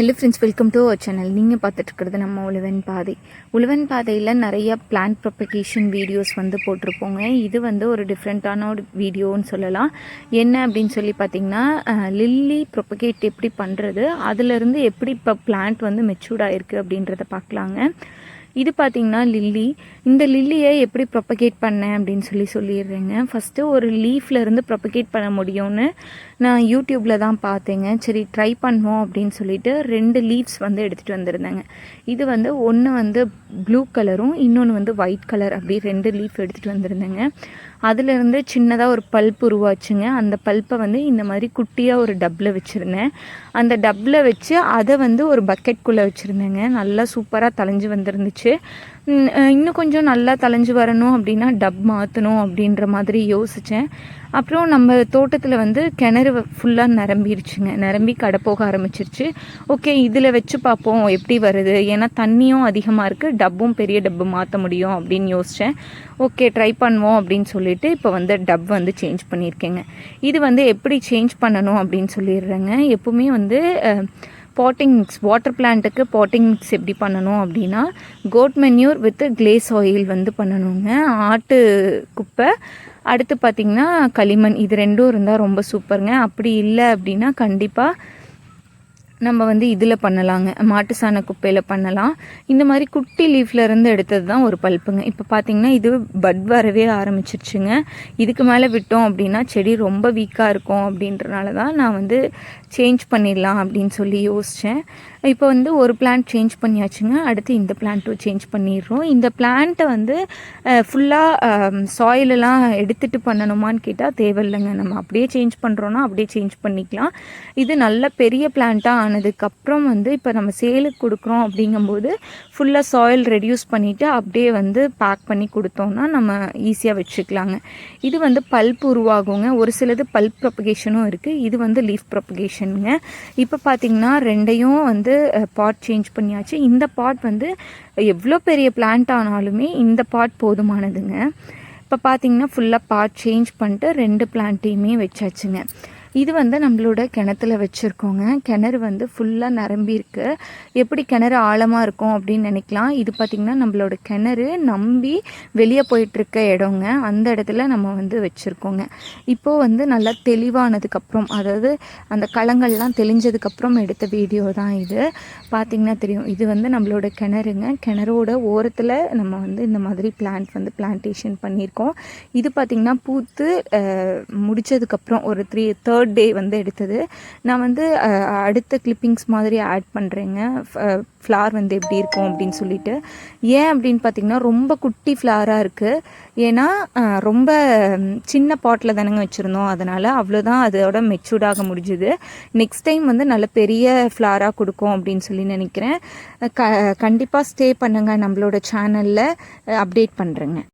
Hello friends welcome to our channel நீங்கள் பார்த்துட்ருக்கிறது நம்ம உழவன் பாதை. உழவன் பாதையில் நிறைய பிளான்ட் ப்ரொபகேஷன் வீடியோஸ் வந்து போட்டிருப்போங்க. இது வந்து ஒரு டிஃப்ரெண்ட்டான ஒரு வீடியோன்னு சொல்லலாம். என்ன அப்படின்னு சொல்லி பார்த்தீங்கன்னா லில்லி ப்ரொபகேட் எப்படி பண்ணுறது அதுலேருந்து எப்படி இப்போ பிளான்ட் வந்து மெச்சூர்ட் ஆயிருக்கு அப்படின்றத பார்க்கலாங்க. இது பார்த்திங்கன்னா லில்லி இந்த லில்லியை எப்படி ப்ரொப்பகேட் பண்ணேன் அப்படின்னு சொல்லி சொல்லிடுறேங்க. ஃபஸ்ட்டு ஒரு லீஃப்ல இருந்து ப்ரொப்பகேட் பண்ண முடியும்னு நான் யூடியூப்பில் தான் பார்த்தேங்க. சரி ட்ரை பண்ணுவோம் அப்படின்னு சொல்லிட்டு ரெண்டு லீவ்ஸ் வந்து எடுத்துகிட்டு வந்திருந்தேங்க. இது வந்து ஒன்று வந்து ப்ளூ கலரும் இன்னொன்று வந்து ஒயிட் கலர் அப்படி ரெண்டு லீஃப் எடுத்துகிட்டு வந்திருந்தேங்க. அதுலேருந்து சின்னதாக ஒரு பல்ப் உருவாச்சுங்க. அந்த பல்ப்பை வந்து இந்த மாதிரி குட்டியாக ஒரு டப்பில் வச்சுருந்தேன். அந்த டப்பில் வச்சு அதை வந்து ஒரு பக்கெட்குள்ளே வச்சுருந்தேங்க. நல்லா சூப்பராக தலைஞ்சு வந்துருந்துச்சு. இன்னும் கொஞ்சம் நல்லா தலைஞ்சு வரணும் அப்படின்னா டப் மாற்றணும் அப்படின்ற மாதிரி யோசித்தேன் அப்புறம் நம்ம தோட்டத்தில் வந்து கிணறு ஃபுல்லாக நிரம்பிருச்சுங்க. நிரம்பி கடை போக ஆரம்பிச்சிருச்சு. ஓகே இதில் வச்சு பார்ப்போம் எப்படி வருது. ஏன்னா தண்ணியும் அதிகமாக இருக்குது டப்பும் பெரிய டப்பு மாற்ற முடியும் அப்படின்னு யோசித்தேன் ஓகே ட்ரை பண்ணுவோம் அப்படின்னு சொல்லிட்டு இப்போ வந்து டப் வந்து சேஞ்ச் பண்ணியிருக்கேங்க இது வந்து எப்படி சேஞ்ச் பண்ணணும் அப்படின்னு சொல்லிடுறேங்க. எப்பவுமே வந்து பாட்டிங் மிக்ஸ் வாட்டர் பிளான்ட்டுக்கு பாட்டிங் மிக்ஸ் எப்படி பண்ணணும் அப்படின்னா goat manure with clay soil வந்து பண்ணணுங்க. ஆட்டு குப்பை. அடுத்து பார்த்திங்கன்னா களிமண் இது ரெண்டும் இருந்தால் ரொம்ப சூப்பருங்க அப்படி இல்லை அப்படின்னா கண்டிப்பாக நம்ம வந்து இதில் பண்ணலாங்க. மாட்டு சாண குப்பையில் பண்ணலாம். இந்த மாதிரி குட்டி லீஃப்லேருந்து எடுத்தது தான் ஒரு பல்ப்புங்க இப்போ பார்த்திங்கன்னா இது பட் வரவே ஆரம்பிச்சிருச்சுங்க. இதுக்கு மேலே விட்டோம் அப்படின்னா செடி ரொம்ப வீக்காக இருக்கும் அப்படின்றனால தான் நான் வந்து சேஞ்ச் பண்ணிடலாம் அப்படின்னு சொல்லி யோசித்தேன் இப்போ வந்து ஒரு பிளான்ட் சேஞ்ச் பண்ணியாச்சுங்க. அடுத்து இந்த பிளான்ட்டும் சேஞ்ச் பண்ணிடுறோம். இந்த பிளான்ட்டை வந்து ஃபுல்லாக சாயிலெல்லாம் எடுத்துகிட்டு பண்ணணுமான்னு கேட்டால் தேவையில்லைங்க. நம்ம அப்படியே சேஞ்ச் பண்ணுறோன்னா அப்படியே சேஞ்ச் பண்ணிக்கலாம். இது நல்ல பெரிய பிளான்ட்டாக ஆனதுக்கப்புறம் வந்து இப்போ நம்ம சேலுக்கு கொடுக்குறோம் அப்படிங்கும்போது ஃபுல்லாக சாயில் ரெடியூஸ் பண்ணிவிட்டு அப்படியே வந்து பேக் பண்ணி கொடுத்தோம்னா நம்ம ஈஸியாக வச்சுக்கலாங்க. இது வந்து பல்ப் உருவாகுங்க. ஒரு சிலது பல்ப் ப்ரொபகேஷனும் இருக்குது இது வந்து லீஃப் ப்ரொபகேஷனுங்க இப்போ பார்த்திங்கன்னா ரெண்டையும் வந்து பாட் சேஞ்ச் பண்ணியாச்சு. இந்த பாட் வந்து எவ்வளோ பெரிய பிளான்ட் ஆனாலுமே இந்த பாட் போதுமானதுங்க. இப்போ பார்த்தீங்கன்னா ஃபுல்லாக பாட் சேஞ்ச் பண்ணிட்டு ரெண்டு பிளான்ட்டையுமே வச்சாச்சுங்க. இது வந்து நம்மளோட கிணத்துல வச்சுருக்கோங்க. கிணறு வந்து ஃபுல்லாக நிரம்பியிருக்கு எப்படி கிணறு ஆழமாக இருக்கும் அப்படின்னு நினைக்கலாம். இது பார்த்திங்கன்னா நம்மளோட கிணறு நம்பி வெளியே போயிட்டுருக்க இடங்க. அந்த இடத்துல நம்ம வந்து வச்சுருக்கோங்க. இப்போது வந்து நல்லா தெளிவானதுக்கப்புறம் அதாவது அந்த களங்கள்லாம் தெளிஞ்சதுக்கப்புறம் எடுத்த வீடியோ தான் இது. பார்த்திங்கன்னா தெரியும். இது வந்து நம்மளோட கிணறுங்க. கிணறோட ஓரத்தில் நம்ம வந்து இந்த மாதிரி பிளான்ட் வந்து பிளான்டேஷன் பண்ணியிருக்கோம். இது பார்த்திங்கன்னா பூத்து முடித்ததுக்கப்புறம் ஒரு த்ரீ தேர்ட் தேர்ட் டே வந்து எடுத்தது. நான் வந்து அடுத்த கிளிப்பிங்ஸ் மாதிரி ஆட் பண்ணுறேங்க ஃப்ளார் வந்து எப்படி இருக்கும் அப்படின்னு சொல்லிட்டு. ஏன் அப்படின்னு பார்த்தீங்கன்னா ரொம்ப குட்டி ஃப்ளாராக இருக்குது ஏன்னா ரொம்ப சின்ன பாட்டில் தானேங்க வச்சுருந்தோம். அதனால் அவ்வளோதான் அதோட மெச்சூர்டாக முடிஞ்சுது. நெக்ஸ்ட் டைம் வந்து நல்ல பெரிய ஃப்ளாராக கொடுக்கும் அப்படின்னு சொல்லி நினைக்கிறேன். க கண்டிப்பாக ஸ்டே பண்ணுங்கள் நம்மளோட சேனலில் அப்டேட் பண்ணுறேங்க